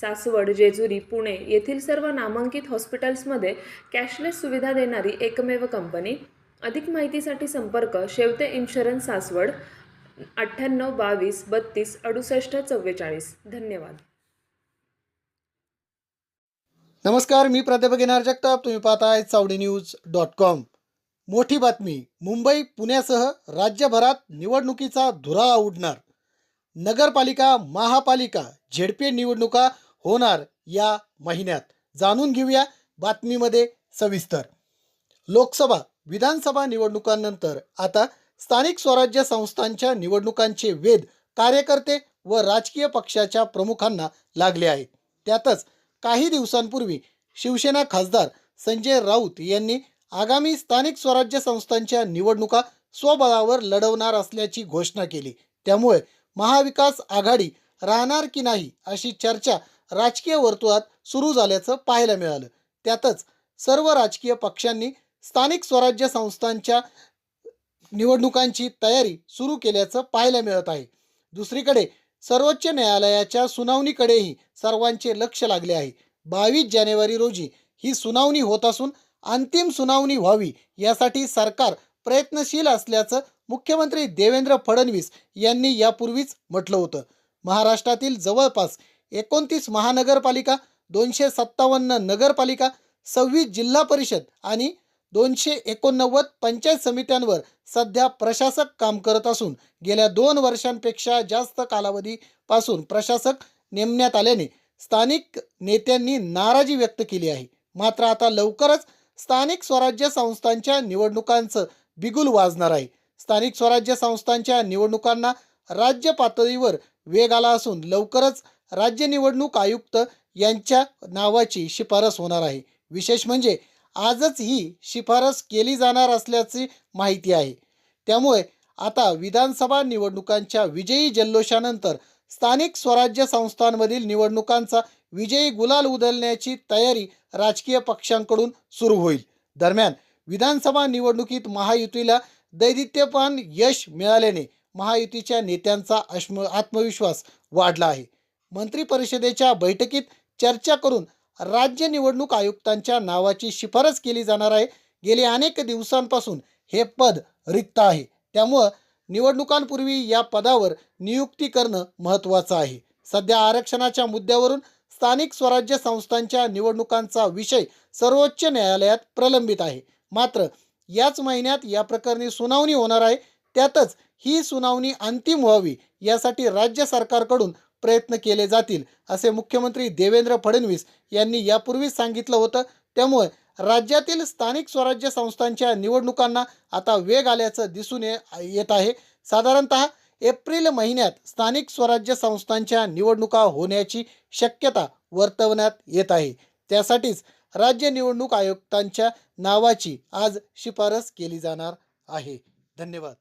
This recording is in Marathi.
सासवड जेजुरी पुणे येथील सर्व नामांकित हॉस्पिटल्समध्ये कॅशलेस सुविधा देणारी एकमेव कंपनी. अधिक माहितीसाठी संपर्क शेवते इन्शुरन्स सासवड अठ्ठ्याण्णव बावीस बत्तीस अडुसष्ट चव्वेचाळीस. धन्यवाद. नमस्कार मी प्राध्यापक येणार जगताप. तुम्ही पाहताय चावडी न्यूज डॉट कॉम. मोठी बातमी मुंबई पुण्यासह राज्यभरात निवडणुकीचा धुरा उडणार. नगरपालिका महापालिका झेडपी निवडणुका होणार या महिन्यात. जाणून घेऊया बातमीमध्ये सविस्तर. लोकसभा विधानसभा निवडणुकांनंतर आता स्थानिक स्वराज्य संस्थांच्या निवडणुकांचे वेध कार्यकर्ते व राजकीय पक्षाच्या प्रमुखांना लागले आहेत. त्यातच काही दिवसांपूर्वी शिवसेना खासदार संजय राऊत यांनी आगामी स्थानिक स्वराज्य संस्थांच्या निवडणुका स्वबळावर लढवणार असल्याची घोषणा केली. त्यामुळे महाविकास आघाडी राहणार की नाही अशी चर्चा राजकीय वर्तुळात सुरू झाल्याचं पाहायला मिळालं. त्यातच सर्व राजकीय पक्षांनी स्थानिक स्वराज्य संस्थांच्या निवडणुकांची तयारी सुरू केल्याचं पाहायला मिळत आहे. दुसरीकडे सर्वोच्च न्यायालयाच्या सुनावणीकडेही सर्वांचे लक्ष लागले आहे. बावीस जानेवारी रोजी ही सुनावणी होत असून अंतिम सुनावणी व्हावी यासाठी सरकार प्रयत्नशील असल्याचं मुख्यमंत्री देवेंद्र फडणवीस यांनी यापूर्वीच म्हटलं होतं. महाराष्ट्रातील जवळपास एकोणतीस महानगरपालिका दोनशे सत्तावन्न नगरपालिका सव्वीस जिल्हा परिषद आणि दोनशे एकोणनव्वद पंचायत समित्यांवर सध्या प्रशासक काम करत असून गेल्या दोन वर्षांपेक्षा जास्त कालावधीपासून प्रशासक नेमण्यात आल्याने स्थानिक नेत्यांनी नाराजी व्यक्त केली आहे. मात्र आता लवकरच स्थानिक स्वराज्य संस्थांच्या निवडणुकांचं बिगुल वाजणार आहे. स्थानिक स्वराज्य संस्थांच्या निवडणुकांना राज्य पातळीवर वेग आला असून लवकरच राज्य निवडणूक आयुक्त यांच्या नावाची शिफारस होणार आहे. विशेष म्हणजे आजच ही शिफारस केली जाणार असल्याची माहिती आहे. त्यामुळे आता विधानसभा निवडणुकांच्या विजयी जल्लोषानंतर स्थानिक स्वराज्य संस्थांमधील निवडणुकांचा विजयी गुलाल उधळण्याची तयारी राजकीय पक्षांकडून सुरू होईल. दरम्यान विधानसभा निवडणुकीत महायुतीला दैदित्यपान यश मिळाल्याने महायुतीच्या नेत्यांचा अश्म आत्मविश्वास वाढला आहे. मंत्रिपरिषदेच्या बैठकीत चर्चा करून राज्य निवडणूक आयुक्तांच्या नावाची शिफारस केली जाणार आहे. गेले अनेक दिवसांपासून हे पद रिक्त आहे. त्यामुळं निवडणुकांपूर्वी या पदावर नियुक्ती करणं महत्त्वाचं आहे. सध्या आरक्षणाच्या मुद्द्यावरून स्थानिक स्वराज्य संस्थांच्या निवडणुकांचा विषय सर्वोच्च न्यायालयात प्रलंबित आहे. मात्र याच महिन्यात या प्रकरणी सुनावणी होणार आहे. त्यातच ही सुनावणी अंतिम व्हावी यासाठी राज्य सरकारकडून प्रयत्न केले जातील असे मुख्यमंत्री देवेंद्र फडणवीस यांनी यापूर्वीच सांगितलं होतं. त्यामुळे राज्यातील स्थानिक स्वराज्य संस्थांच्या निवडणुकांना आता वेग आल्याचं दिसून ये येत आहे. साधारणत एप्रिल महिन्यात स्थानिक स्वराज्य संस्थांच्या निवडणुका होण्याची शक्यता वर्तवण्यात येत आहे. त्यासाठीच राज्य निवडणूक आयुक्तांच्या नावाची आज शिफारस केली जाणार आहे. धन्यवाद.